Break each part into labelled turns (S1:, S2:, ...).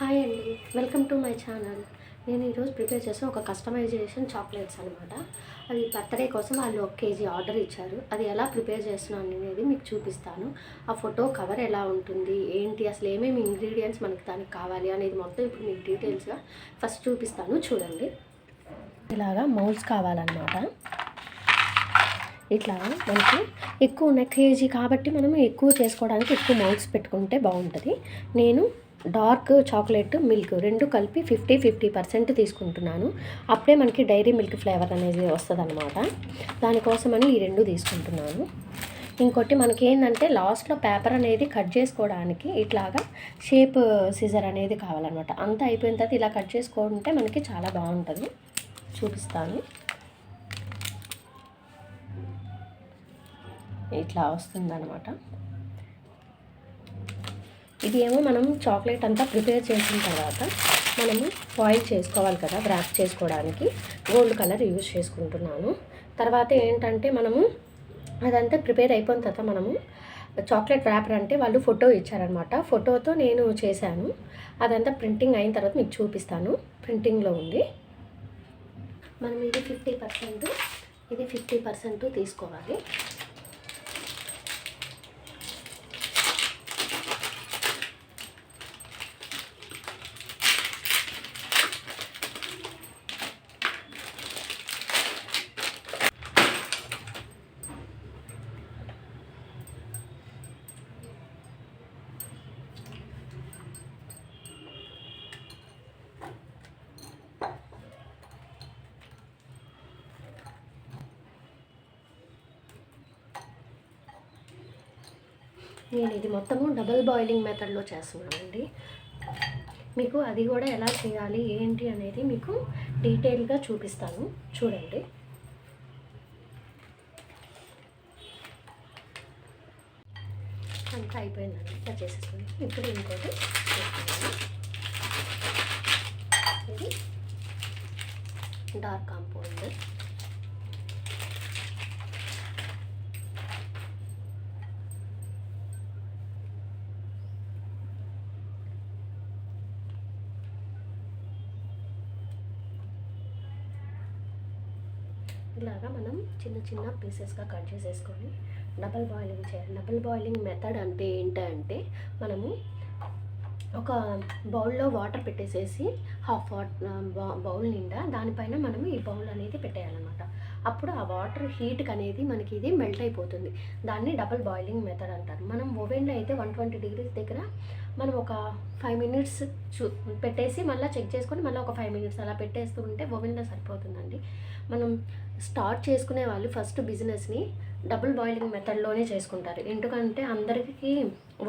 S1: Hi అండి. Welcome to my channel. నేను ఈరోజు ప్రిపేర్ చేసిన ఒక కస్టమైజేషన్ చాక్లెట్స్ అనమాట అది బర్త్డే కోసం వాళ్ళు ఒక కేజీ ఆర్డర్ ఇచ్చారు. అది ఎలా ప్రిపేర్ చేస్తున్నాను అనేది మీకు చూపిస్తాను. ఆ ఫోటో కవర్ ఎలా ఉంటుంది? ఏంటి? అసలు ఏమేమి ఇంగ్రీడియంట్స్ మనకి దానికి కావాలి అనేది మొత్తం ఇప్పుడు మీకు డీటెయిల్స్గా ఫస్ట్ చూపిస్తాను. చూడండి. ఇలాగా మౌల్స్ కావాలన్నమాట. ఇట్లా మనకి ఎక్కువ ఉన్న కేజీ కాబట్టి మనం ఎక్కువ చేసుకోవడానికి ఎక్కువ మౌల్స్ పెట్టుకుంటే బాగుంటుంది. నేను డార్క్ చాక్లెట్ మిల్క్ రెండు కలిపి ఫిఫ్టీ ఫిఫ్టీ పర్సెంట్ తీసుకుంటున్నాను. అప్పుడే మనకి డైరీ మిల్క్ ఫ్లేవర్ అనేది వస్తుంది అనమాట దానికోసమని ఈ రెండు తీసుకుంటున్నాను. ఇంకోటి మనకి ఏంటంటే లాస్ట్లో పేపర్ అనేది కట్ చేసుకోవడానికి ఇట్లాగా షేప్ సిజర్ అనేది కావాలన్నమాట. అంతా అయిపోయిన తర్వాత ఇలా కట్ చేసుకుంటే మనకి చాలా బాగుంటుంది. చూపిస్తాను. ఇట్లా వస్తుందన్నమాట. ఇది ఏమో మనం చాక్లెట్ అంతా ప్రిపేర్ చేసిన తర్వాత మనము ఫాయిల్ చేసుకోవాలి కదా వ్రాప్ చేసుకోవడానికి. గోల్డ్ కలర్ యూజ్ చేసుకుంటున్నాను. తర్వాత ఏంటంటే మనము అదంతా ప్రిపేర్ అయిపోయిన తర్వాత మనము చాక్లెట్ ర్యాపర్ అంటే వాళ్ళు ఫోటో ఇచ్చారనమాట ఫోటోతో నేను చేశాను. అదంతా ప్రింటింగ్ అయిన తర్వాత మీకు చూపిస్తాను. ప్రింటింగ్లో ఉంది. మనం ఇది ఫిఫ్టీ పర్సెంట్ ఇది ఫిఫ్టీ పర్సెంట్ తీసుకోవాలి. నేను ఇది మొత్తము డబల్ బాయిలింగ్ మెథడ్లో చేస్తున్నానండి. మీకు అది కూడా ఎలా చేయాలి ఏంటి అనేది మీకు డీటెయిల్గా చూపిస్తాను. చూడండి. అంతా అయిపోయిందండి. ఇట్లా చేసేసుకుని ఇప్పుడు ఇంకోటి ఇది డార్క్ కాంపౌండ్. ఇలాగా మనం చిన్న చిన్న పీసెస్గా కట్ చేసేసుకొని డబల్ బాయిలింగ్ చేయాలి డబల్ బాయిలింగ్ మెథడ్ అంటే ఏంటంటే మనము ఒక బౌల్లో వాటర్ పెట్టేసేసి హాఫ్ వాట్ బౌల్ నిండా దానిపైన మనము ఈ బౌల్ అనేది పెట్టేయాలన్నమాట. అప్పుడు ఆ వాటర్ హీట్కి అనేది మనకి ఇది మెల్ట్ అయిపోతుంది. దాన్ని డబల్ బాయిలింగ్ మెథడ్ అంటారు. మనం ఓవెన్లో అయితే వన్ ట్వంటీ డిగ్రీస్ దగ్గర మనం ఒక ఫైవ్ మినిట్స్ చూ పెట్టేసి మళ్ళీ చెక్ చేసుకొని మళ్ళీ ఒక ఫైవ్ మినిట్స్ అలా పెట్టేస్తూ ఉంటే ఓవెన్లో సరిపోతుందండి. మనం స్టార్ట్ చేసుకునే వాళ్ళు ఫస్ట్ బిజినెస్ని డబుల్ బాయిలింగ్ మెథడ్లోనే చేసుకుంటారు. ఎందుకంటే అందరికీ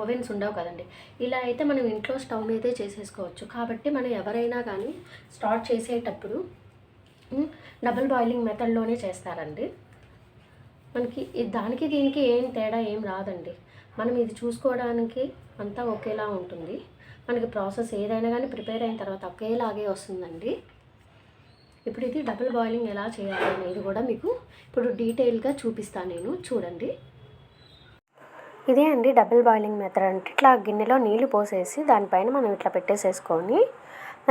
S1: ఓవెన్స్ ఉండవు కదండి. ఇలా అయితే మనం ఇంట్లో స్టవ్ మీదే చేసేసుకోవచ్చు. కాబట్టి మనం ఎవరైనా కానీ స్టార్ట్ చేసేటప్పుడు డబుల్ బాయిలింగ్ మెథడ్లోనే చేస్తారండి. మనకి దానికి దీనికి ఏం తేడా ఏం రాదండి. మనం ఇది చూసుకోవడానికి అంతా ఒకేలా ఉంటుంది. మనకి ప్రాసెస్ ఏదైనా కానీ ప్రిపేర్ అయిన తర్వాత ఒకేలాగే వస్తుందండి. ఇప్పుడు ఇది డబుల్ బాయిలింగ్ ఎలా చేయాలి అనేది కూడా మీకు ఇప్పుడు డీటెయిల్గా చూపిస్తాను నేను. చూడండి. ఇదే అండి డబుల్ బాయిలింగ్ మెథడ్. అంటే ఇట్లా గిన్నెలో నీళ్ళు పోసేసి దానిపైన మనం ఇట్లా పెట్టేసేసుకొని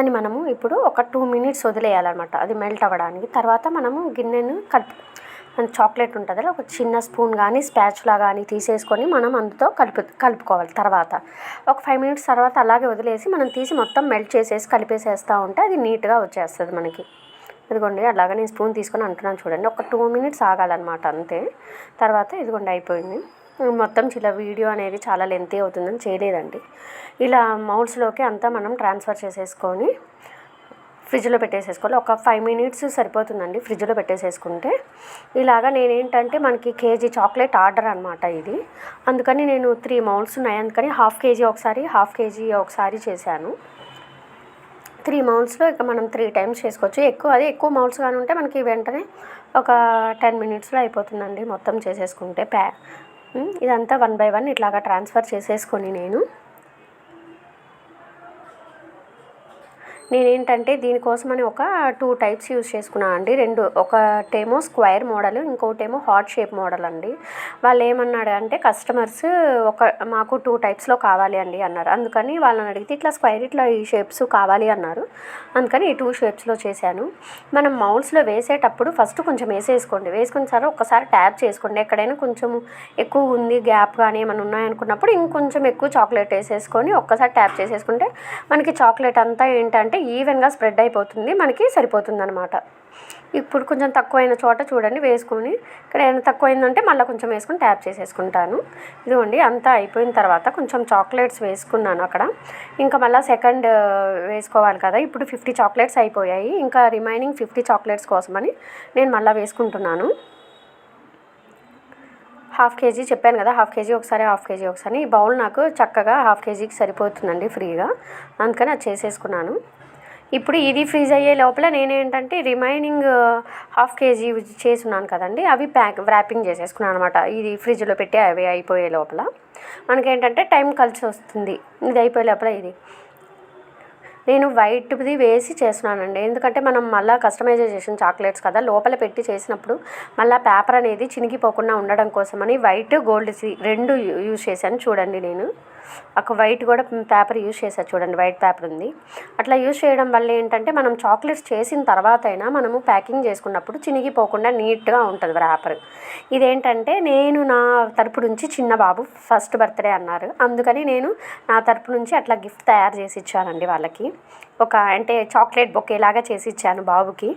S1: దాన్ని మనము ఇప్పుడు ఒక టూ మినిట్స్ వదిలేయాలన్నమాట. అది మెల్ట్ అవ్వడానికి. తర్వాత మనము గిన్నెను కలుపు చాక్లెట్ ఉంటుంది కదా ఒక చిన్న స్పూన్ కానీ స్పాచ్లా కానీ తీసేసుకొని మనం అందుతో కలుపు కలుపుకోవాలి తర్వాత. ఒక ఫైవ్ మినిట్స్ తర్వాత అలాగే వదిలేసి మనం తీసి మొత్తం మెల్ట్ చేసేసి కలిపేసేస్తూ ఉంటే అది నీట్గా వచ్చేస్తుంది మనకి. ఇదిగోండి అలాగే నేను స్పూన్ తీసుకొని అంటున్నాను చూడండి. ఒక టూ మినిట్స్ ఆగాలన్నమాట అంతే. తర్వాత ఇదిగోండి అయిపోయింది. మొత్తం ఇలా వీడియో అనేది చాలా లెంతీ అవుతుందని చేయలేదండి. ఇలా మౌల్స్లోకి అంతా మనం ట్రాన్స్ఫర్ చేసేసుకొని ఫ్రిడ్జ్లో పెట్టేసేసుకోవాలి. ఒక ఫైవ్ మినిట్స్ సరిపోతుందండి ఫ్రిడ్జ్లో పెట్టేసేసుకుంటే. ఇలాగా నేనేంటంటే మనకి కేజీ చాక్లెట్ ఆర్డర్ అనమాట ఇది. అందుకని నేను త్రీ మౌల్స్ ఉన్నాయి. అందుకని హాఫ్ కేజీ ఒకసారి హాఫ్ కేజీ ఒకసారి చేశాను. త్రీ మౌల్స్లో ఇక మనం త్రీ టైమ్స్ చేసుకోవచ్చు. ఎక్కువ అదే ఎక్కువ మౌల్స్ కానీ ఉంటే మనకి వెంటనే ఒక టెన్ మినిట్స్లో అయిపోతుందండి మొత్తం చేసేసుకుంటే. ప్యా ఇదంతా వన్ బై వన్ ఇట్లాగా ట్రాన్స్ఫర్ చేసేసుకొని నేను. నేనేంటంటే దీనికోసమని ఒక టూ టైప్స్ యూస్ చేసుకున్నాను అండి. రెండు ఒకటేమో స్క్వేర్ మోడల్ ఇంకోటేమో హార్ట్ షేప్ మోడల్ అండి. వాళ్ళు ఏమన్నాడు అంటే కస్టమర్స్ ఒక మాకు టూ టైప్స్లో కావాలి అండి అన్నారు. అందుకని వాళ్ళని అడిగితే ఇట్లా స్క్వేర్ ఇట్లా ఈ షేప్స్ కావాలి అన్నారు. అందుకని ఈ టూ షేప్స్లో చేశాను. మనం మౌల్స్లో వేసేటప్పుడు ఫస్ట్ కొంచెం వేసేసుకోండి. వేసుకున్న సరే ఒక్కసారి ట్యాప్ చేసుకోండి. ఎక్కడైనా కొంచెం ఎక్కువ ఉంది గ్యాప్ కానీ ఏమైనా ఉన్నాయనుకున్నప్పుడు ఇంకొంచెం ఎక్కువ చాక్లెట్ వేసేసుకొని ఒక్కసారి ట్యాప్ చేసేసుకుంటే మనకి చాక్లెట్ అంతా ఏంటంటే ఈవెన్గా స్ప్రెడ్ అయిపోతుంది మనకి సరిపోతుంది అనమాట ఇప్పుడు కొంచెం తక్కువైన చోట చూడండి వేసుకొని ఇక్కడ ఏమైనా తక్కువైందంటే మళ్ళీ కొంచెం వేసుకొని ట్యాప్ చేసేసుకుంటాను. ఇదిగోండి అంతా అయిపోయిన తర్వాత కొంచెం చాక్లెట్స్ వేసుకున్నాను అక్కడ. ఇంకా మళ్ళీ సెకండ్ వేసుకోవాలి కదా ఇప్పుడు ఫిఫ్టీ చాక్లెట్స్ అయిపోయాయి. ఇంకా రిమైనింగ్ ఫిఫ్టీ చాక్లెట్స్ కోసమని నేను మళ్ళీ వేసుకుంటున్నాను. హాఫ్ కేజీ చెప్పాను కదా హాఫ్ కేజీ ఒకసారి హాఫ్ కేజీ ఒకసారి. ఈ బౌల్ నాకు చక్కగా హాఫ్ కేజీకి సరిపోతుందండి ఫ్రీగా. అందుకని అది చేసేసుకున్నాను. ఇప్పుడు ఇది ఫ్రీజ్ అయ్యే లోపల నేనేంటంటే రిమైనింగ్ హాఫ్ కేజీ చేసున్నాను కదండి అవి ప్యాక్ వ్రాపింగ్ చేసేసుకున్నాను అనమాట. ఇది ఫ్రిడ్జ్లో పెట్టి అవి అయిపోయే లోపల. మనకేంటంటే టైం కలిసి వస్తుంది. ఇది అయిపోయే లోపల ఇది. నేను వైట్ది వేసి చేస్తున్నానండి. ఎందుకంటే మనం మళ్ళీ కస్టమైజేషన్ చాక్లెట్స్ కదా లోపల పెట్టి చేసినప్పుడు మళ్ళీ పేపర్ అనేది చినిగిపోకుండా ఉండడం కోసమని వైట్ గోల్డ్ రెండు యూజ్ చేశాను చూడండి నేను. ఒక వైట్ కూడా పేపర్ యూజ్ చేసా చూడండి వైట్ పేపర్ ఉంది. అట్లా యూజ్ చేయడం వల్ల ఏంటంటే మనం చాక్లెట్స్ చేసిన తర్వాత అయినా మనము ప్యాకింగ్ చేసుకున్నప్పుడు చినిగిపోకుండా నీట్గా ఉంటుంది ర్యాపర్ ఇదేంటంటే నేను నా తరపు నుంచి చిన్న బాబు ఫస్ట్ బర్త్డే అన్నారు. అందుకని నేను నా తరపు నుంచి అట్లా గిఫ్ట్ తయారు చేసి ఇచ్చానండి వాళ్ళకి. ఒక అంటే చాక్లెట్ బొకేలాగా చేసి ఇచ్చాను బాబుకి.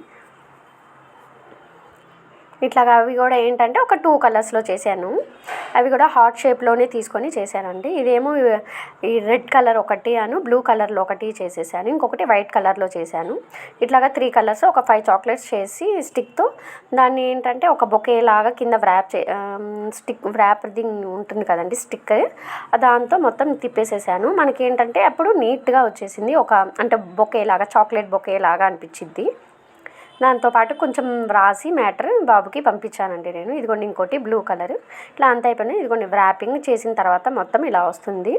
S1: ఇట్లాగా అవి కూడా ఏంటంటే ఒక టూ కలర్స్లో చేశాను. అవి కూడా హార్ట్ షేప్లోనే తీసుకొని చేశానండి. ఇదేమో ఈ రెడ్ కలర్ ఒకటి అను బ్లూ కలర్లో ఒకటి చేసేసాను. ఇంకొకటి వైట్ కలర్లో చేశాను. ఇట్లాగా త్రీ కలర్స్ ఒక ఫైవ్ చాక్లెట్స్ చేసి స్టిక్తో దాన్ని ఏంటంటే ఒక బొకే లాగా కింద వ్రాప్ చే స్టిక్ వ్రాప్ది ఉంటుంది కదండి స్టిక్ దాంతో మొత్తం తిప్పేసేసాను. మనకి ఏంటంటే అప్పుడు నీట్గా వచ్చేసింది. ఒక అంటే బొకే లాగా చాక్లెట్ బొకే లాగా అనిపించింది దాంతోపాటు కొంచెం రాసి మ్యాటర్ బాబుకి పంపించానండి నేను. ఇదిగోండి ఇంకోటి బ్లూ కలర్. ఇట్లా అంత అయిపోయినాయి ఇదిగోండి వ్రాపింగ్ చేసిన తర్వాత మొత్తం ఇలా వస్తుంది.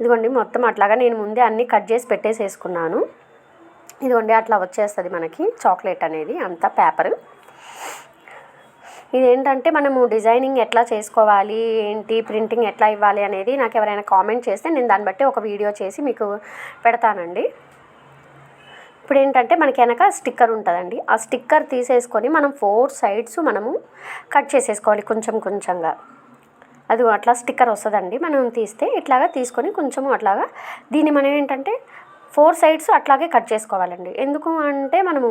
S1: ఇదిగోండి మొత్తం అట్లాగా నేను ముందే అన్నీ కట్ చేసి పెట్టేసేసుకున్నాను. ఇదిగోండి అట్లా వచ్చేస్తుంది మనకి చాక్లెట్ అనేది అంత పేపర్. ఇదేంటంటే మనము డిజైనింగ్ ఎట్లా చేసుకోవాలి ఏంటి ప్రింటింగ్ ఎట్లా ఇవ్వాలి అనేది నాకు ఎవరైనా కామెంట్ చేస్తే నేను దాన్ని బట్టి ఒక వీడియో చేసి మీకు పెడతానండి. ఇప్పుడు ఏంటంటే మనకి వెనక స్టిక్కర్ ఉంటుందండి. ఆ స్టిక్కర్ తీసేసుకొని మనం ఫోర్ సైడ్స్ మనము కట్ చేసేసుకోవాలి కొంచెం కొంచెంగా. అది అట్లా స్టిక్కర్ వస్తుందండి. మనం తీస్తే ఇట్లాగా తీసుకొని కొంచెము అట్లాగా దీన్ని మనం ఏంటంటే ఫోర్ సైడ్స్ అట్లాగే కట్ చేసుకోవాలండి. ఎందుకు అంటే మనము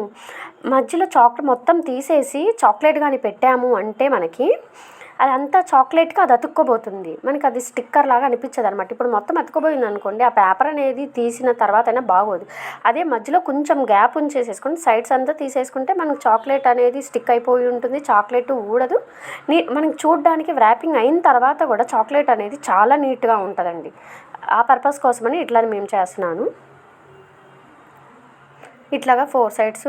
S1: మధ్యలో చాక్లెట్ మొత్తం తీసేసి చాక్లెట్ కానీ పెట్టాము అంటే మనకి అదంతా చాక్లెట్కి అది అతుక్కోబోతుంది. మనకి అది స్టిక్కర్ లాగా అనిపించదు అనమాట ఇప్పుడు మొత్తం అతుక్కుపోయింది అనుకోండి ఆ పేపర్ అనేది తీసిన తర్వాత అయినా బాగోదు. అదే మధ్యలో కొంచెం గ్యాప్ ఉంచేసేసుకుని సైడ్స్ అంతా తీసేసుకుంటే మనకు చాక్లెట్ అనేది స్టిక్ అయిపోయి ఉంటుంది చాక్లెట్ ఊడదు. నీ మనకి చూడడానికి ర్యాపింగ్ అయిన తర్వాత కూడా చాక్లెట్ అనేది చాలా నీట్గా ఉంటుందండి. ఆ పర్పస్ కోసమని ఇట్లా మేము చేస్తున్నాను. ఇట్లాగా ఫోర్ సైడ్స్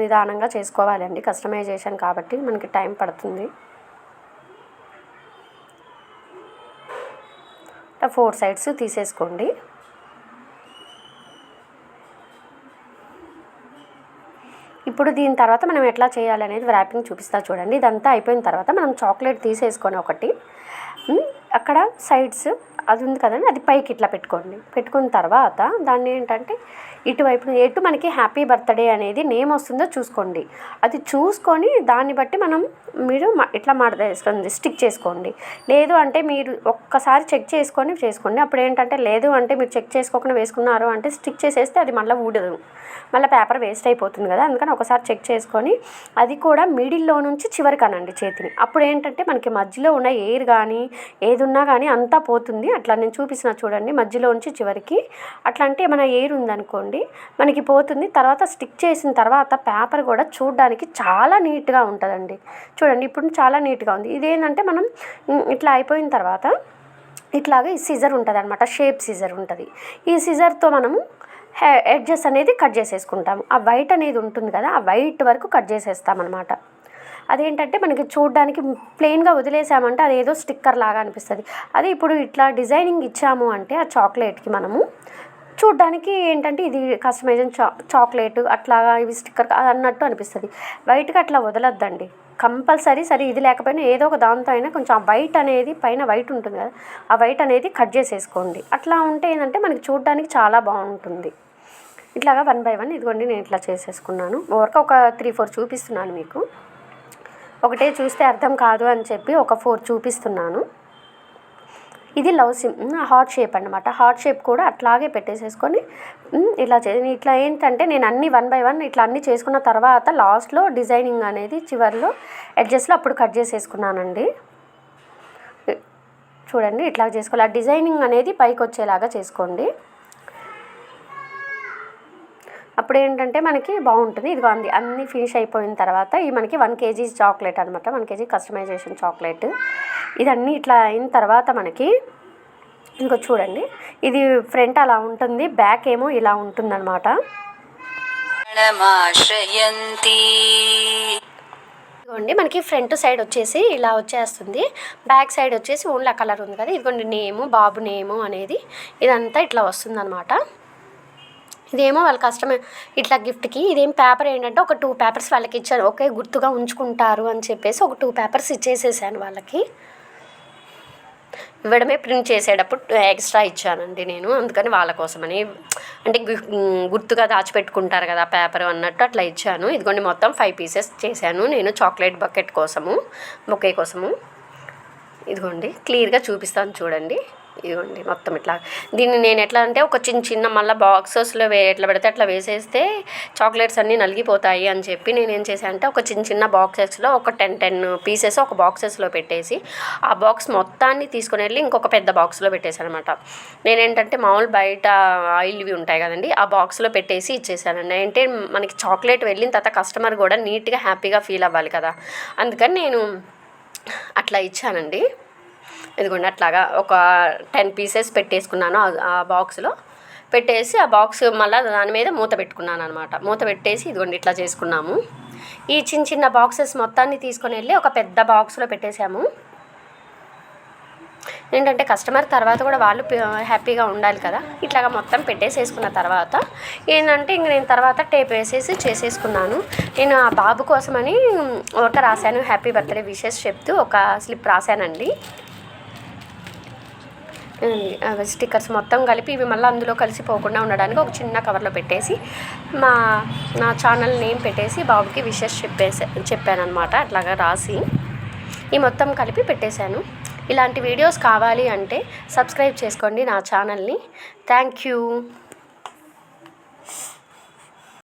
S1: నిదానంగా చేసుకోవాలండి. కస్టమైజేషన్ కాబట్టి మనకి టైం పడుతుంది. ఫోర్ సైడ్స్ తీసేసుకోండి. ఇప్పుడు దీని తర్వాత మనం ఎట్లా చేయాలనేది ర్యాపింగ్ చూపిస్తా చూడండి. ఇదంతా అయిపోయిన తర్వాత మనం చాక్లెట్ తీసేసుకొని ఒకటి. అక్కడ సైడ్స్ అది ఉంది కదండి అది పైకి ఇట్లా పెట్టుకోండి. పెట్టుకున్న తర్వాత దాన్ని ఏంటంటే ఇటువైపు ఎటు మనకి హ్యాపీ బర్త్డే అనేది నేమ్ వస్తుందో చూసుకోండి. అది చూసుకొని దాన్ని బట్టి మనం మీరు ఇట్లా వేసుకోండి స్టిక్ చేసుకోండి. లేదు అంటే మీరు ఒక్కసారి చెక్ చేసుకొని చేసుకోండి. అప్పుడు ఏంటంటే లేదు అంటే మీరు చెక్ చేసుకోకుండా వేసుకున్నారు అంటే స్టిక్ చేసేస్తే అది మళ్ళీ ఊడదు. మళ్ళీ పేపర్ వేస్ట్ అయిపోతుంది కదా అందుకని ఒకసారి చెక్ చేసుకొని అది కూడా మిడిల్లో నుంచి చివరికి అనండి చేతిని. అప్పుడు ఏంటంటే మనకి మధ్యలో ఉన్న ఎయిర్ కానీ ఏదున్నా కానీ అంతా పోతుంది. అట్లా నేను చూపిస్తున్నా చూడండి మధ్యలో నుంచి చివరికి. అట్లా అంటే ఏమైనా ఎయిర్ ఉందనుకోండి మనకి పోతుంది. తర్వాత స్టిక్ చేసిన తర్వాత పేపర్ కూడా చూడడానికి చాలా నీట్గా ఉంటుందండి. చూడండి ఇప్పుడు చాలా నీట్గా ఉంది. ఇదేంటంటే మనం ఇట్లా అయిపోయిన తర్వాత ఇట్లాగే ఈ సీజర్ ఉంటుంది అనమాట షేప్ సీజర్ ఉంటుంది. ఈ సిజర్తో మనము ఎడ్జెస్ అనేది కట్ చేసేసుకుంటాము. ఆ వైట్ అనేది ఉంటుంది కదా ఆ వైట్ వరకు కట్ చేసేస్తామన్నమాట. అదేంటంటే మనకి చూడడానికి ప్లెయిన్గా వదిలేసామంటే అది ఏదో స్టిక్కర్ లాగా అనిపిస్తుంది. అదే ఇప్పుడు ఇట్లా డిజైనింగ్ ఇచ్చాము అంటే ఆ చాక్లెట్కి మనము
S2: చూడ్డానికి ఏంటంటే ఇది కస్టమైజన్ చా చాక్లెట్ అట్లాగా ఇవి స్టిక్కర్ అన్నట్టు అనిపిస్తుంది. వైట్గా అట్లా వదలొద్దండి. కంపల్సరీ సరే ఇది లేకపోయినా ఏదో ఒక దాంతో అయినా కొంచెం ఆ వైట్ అనేది పైన వైట్ ఉంటుంది కదా ఆ వైట్ అనేది కట్ చేసేసుకోండి. అట్లా ఉంటే ఏంటంటే మనకి చూడడానికి చాలా బాగుంటుంది. ఇట్లాగా వన్ బై వన్ ఇదిగోండి నేను ఇట్లా చేసేసుకున్నాను. ఓవర్గా ఒక త్రీ ఫోర్ చూపిస్తున్నాను మీకు. ఒకటే చూస్తే అర్థం కాదు అని చెప్పి ఒక ఫోర్ చూపిస్తున్నాను. ఇది లవ్ సిమ్ హార్ట్ షేప్ అనమాట హార్ట్ షేప్ కూడా అట్లాగే పెట్టేసేసుకొని ఇట్లా ఇలా చే ఇట్లా ఏంటంటే నేను అన్ని వన్ బై వన్ ఇట్లా అన్ని చేసుకున్న తర్వాత లాస్ట్లో డిజైనింగ్ అనేది చివరిలో అడ్జస్ట్లో అప్పుడు కట్ చేసేసుకున్నానండి. చూడండి ఇట్లా చేసుకోవాలి. ఆ డిజైనింగ్ అనేది పైకి వచ్చేలాగా చేసుకోండి. అప్పుడు ఏంటంటే మనకి బాగుంటుంది. ఇదిగో అంది. అన్ని ఫినిష్ అయిపోయిన తర్వాత ఈ మనకి వన్ కేజీ చాక్లెట్ అనమాట వన్ కేజీ కస్టమైజేషన్ చాక్లెట్. ఇదన్నీ ఇట్లా అయిన తర్వాత మనకి ఇంకో చూడండి. ఇది ఫ్రంట్ అలా ఉంటుంది. బ్యాక్ ఏమో ఇలా ఉంటుంది
S3: అనమాట
S1: ఇదిగోండి. మనకి ఫ్రంట్ సైడ్ వచ్చేసి ఇలా వచ్చేస్తుంది. బ్యాక్ సైడ్ వచ్చేసి ఓన్లీ ఆ కలర్ ఉంది కదా. ఇదిగోండి నేము బాబు నేము అనేది ఇదంతా ఇట్లా వస్తుంది అనమాట ఇదేమో వాళ్ళ కష్టమే. ఇట్లా గిఫ్ట్కి ఇదేం పేపర్ ఏంటంటే ఒక టూ పేపర్స్ వాళ్ళకి ఇచ్చాను ఓకే గుర్తుగా ఉంచుకుంటారు అని చెప్పేసి ఒక టూ పేపర్స్ ఇచ్చేసేసాను వాళ్ళకి. ఇవ్వడమే ప్రింట్ చేసేటప్పుడు ఎక్స్ట్రా ఇచ్చానండి నేను. అందుకని వాళ్ళ కోసమని అంటే గుర్తుగా దాచిపెట్టుకుంటారు కదా పేపర్ అన్నట్టు అట్లా ఇచ్చాను. ఇదిగోండి మొత్తం ఫైవ్ పీసెస్ చేశాను. నేను చాక్లెట్ బకెట్ కోసము బొకే కోసము. ఇదిగోండి క్లియర్గా చూపిస్తాను చూడండి. ఇదిగోండి మొత్తం ఇట్లా. దీన్ని నేను ఎట్లా అంటే ఒక చిన్న చిన్న మళ్ళీ బాక్సెస్లో వే ఎట్లా పెడితే అట్లా వేసేస్తే చాక్లెట్స్ అన్నీ నలిగిపోతాయి అని చెప్పి నేను ఏం చేశాను అంటే ఒక చిన్న చిన్న బాక్సెస్లో ఒక టెన్ టెన్ పీసెస్ ఒక బాక్సెస్లో పెట్టేసి ఆ బాక్స్ మొత్తాన్ని తీసుకుని వెళ్ళి ఇంకొక పెద్ద బాక్స్లో పెట్టేశాను అనమాట నేనేంటంటే మామూలు బయట ఆయిల్వి ఉంటాయి కదండి ఆ బాక్స్లో పెట్టేసి ఇచ్చేసానండి అంటే మనకి చాక్లెట్ వెళ్ళిన తర్వాత కస్టమర్ కూడా నీట్గా హ్యాపీగా ఫీల్ అవ్వాలి కదా. అందుకని నేను అట్లా ఇచ్చానండి. ఇదిగోండి అట్లాగా ఒక టెన్ పీసెస్ పెట్టేసుకున్నాను ఆ- బాక్స్లో. పెట్టేసి ఆ బాక్స్ మళ్ళీ దాని మీద మూత పెట్టుకున్నాను అనమాట మూత పెట్టేసి ఇదిగోండి ఇట్లా చేసుకున్నాము. ఈ చిన్న చిన్న బాక్సెస్ మొత్తాన్ని తీసుకొని వెళ్ళి ఒక పెద్ద బాక్స్లో పెట్టేశాము. ఏంటంటే కస్టమర్ తర్వాత కూడా వాళ్ళు హ్యాపీగా ఉండాలి కదా. ఇట్లాగా మొత్తం పెట్టేసేసుకున్న తర్వాత ఏంటంటే ఇంక నేను తర్వాత టేప్ వేసేసి చేసేసుకున్నాను. నేను ఆ బాబు కోసమని ఒక రాశాను హ్యాపీ బర్త్డే విషెస్ చెప్తూ ఒక స్లిప్ రాశానండి. స్టిక్కర్స్ మొత్తం కలిపి ఇవి మళ్ళీ అందులో కలిసిపోకుండా ఉండడానికి ఒక చిన్న కవర్లో పెట్టేసి మా నా ఛానల్ నేమ్ పెట్టేసి బాబుకి విషెస్ చెప్పేసి చెప్పాను అనమాట అట్లాగా రాసి ఈ మొత్తం కలిపి పెట్టేశాను. ఇలాంటి వీడియోస్ కావాలి అంటే సబ్స్క్రైబ్ చేసుకోండి నా ఛానల్ని థ్యాంక్ యూ